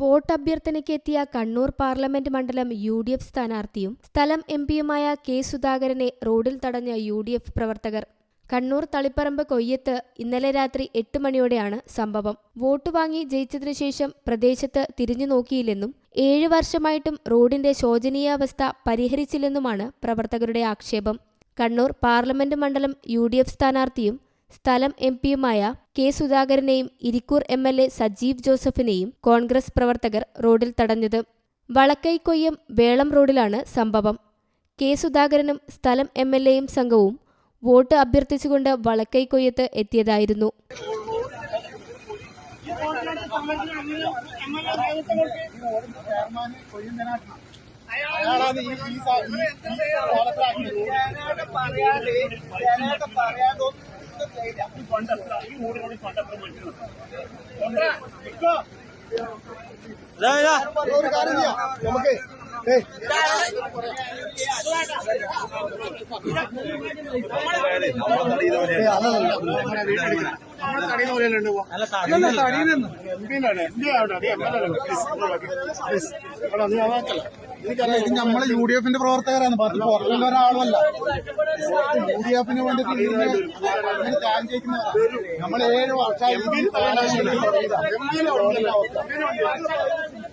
Vote അഭ്യർത്ഥനയ്ക്ക് എത്തിയ Kannur parliament മണ്ഡലം യു ഡി എഫ് സ്ഥാനാർത്ഥിയും സ്ഥലം എം പിയുമായ കെ സുധാകരനെ റോഡിൽ തടഞ്ഞ യു ഡി എഫ് പ്രവർത്തകർ. കണ്ണൂർ തളിപ്പറമ്പ് കൊയ്യത്ത് ഇന്നലെ രാത്രി എട്ട് മണിയോടെയാണ് സംഭവം. വോട്ട് വാങ്ങി ജയിച്ചതിനു ശേഷം പ്രദേശത്ത് തിരിഞ്ഞു നോക്കിയില്ലെന്നും ഏഴ് വർഷമായിട്ടും റോഡിന്റെ ശോചനീയാവസ്ഥ പരിഹരിച്ചില്ലെന്നുമാണ് പ്രവർത്തകരുടെ ആക്ഷേപം. കണ്ണൂർ പാർലമെന്റ് മണ്ഡലം യു സ്ഥാനാർത്ഥിയും സ്ഥലം എം പിയുമായ K സുധാകരനെയും Irikkur M L A Sajeev ജോസഫിനെയും Congress പ്രവർത്തകർ റോഡിൽ തടഞ്ഞത് വളക്കൈക്കൊയ്യം വേളം റോഡിലാണ് സംഭവം കെ സുധാകരനും സ്ഥലം എം എൽ എയും സംഘവും വോട്ട് അഭ്യർത്ഥിച്ചുകൊണ്ട് വളക്കൈക്കൊയ്യത്ത് എത്തിയതായിരുന്നു അയാളാണ് ഈ ഈ ഒരു കാര്യം ചെയ്യാം. നമുക്ക് ഏയ്. പോലെയല്ലേ. എനിക്കറിയാം ഇത് നമ്മളെ യു ഡി എഫിന്റെ പ്രവർത്തകരാണ്. പാർട്ടി പുറത്തുള്ള ഒരാളുമല്ല യു ഡി എഫിന് വേണ്ടിട്ട് ഇങ്ങനെ ഇങ്ങനെ ത്യാഗം ചെയ്യുന്നവരാണ് നമ്മൾ ഏഴ് വർഷമായി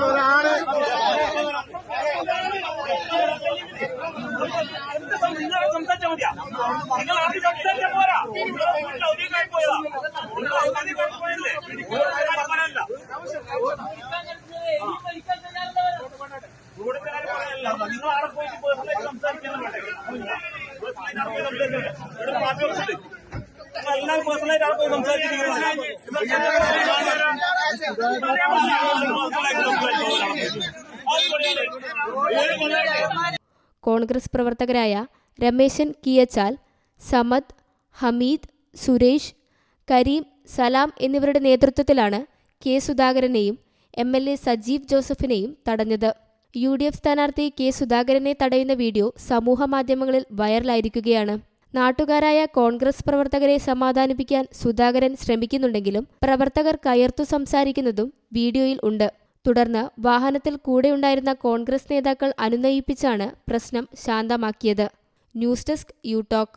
ഒരാൾ സംസാരിച്ചാൽ മതിയാ നിങ്ങൾ ആദ്യം സംസാരിച്ചാൽ പോരാ നിങ്ങൾ ഔദ്യോഗികമായി പോയതാ നിങ്ങൾ ഔദ്യോഗികമായി പോയല്ലേ പറയാനല്ല കൂടുതൽ പറയാനല്ല നിങ്ങൾ ആടെ പോയിട്ട് പേഴ്സണലായിട്ട് സംസാരിക്കാൻ വേണ്ടേ പാർട്ടി ഓഫീസിൽ കോൺഗ്രസ് പ്രവർത്തകരായ രമേശൻ കിയച്ചാൽ സമദ് ഹമീദ് സുരേഷ് കരീം സലാം എന്നിവരുടെ നേതൃത്വത്തിലാണ് കെ സുധാകരനെയും എം എൽ എ സജീവ് ജോസഫിനെയും തടഞ്ഞത്. യു ഡി എഫ് സ്ഥാനാർത്ഥി കെ സുധാകരനെ തടയുന്ന വീഡിയോ സമൂഹമാധ്യമങ്ങളിൽ വൈറലായിരിക്കുകയാണ്. നാട്ടുകാരായ കോൺഗ്രസ് പ്രവർത്തകരെ സമാധാനിപ്പിക്കാൻ സുധാകരൻ ശ്രമിക്കുന്നുണ്ടെങ്കിലും പ്രവർത്തകർ കയർത്തു സംസാരിക്കുന്നതും വീഡിയോയിൽ ഉണ്ട്. തുടർന്ന് വാഹനത്തിൽ കൂടെയുണ്ടായിരുന്ന കോൺഗ്രസ് നേതാക്കൾ അനുനയിപ്പിച്ചാണ് പ്രശ്നം ശാന്തമാക്കിയത്. News desk you talk.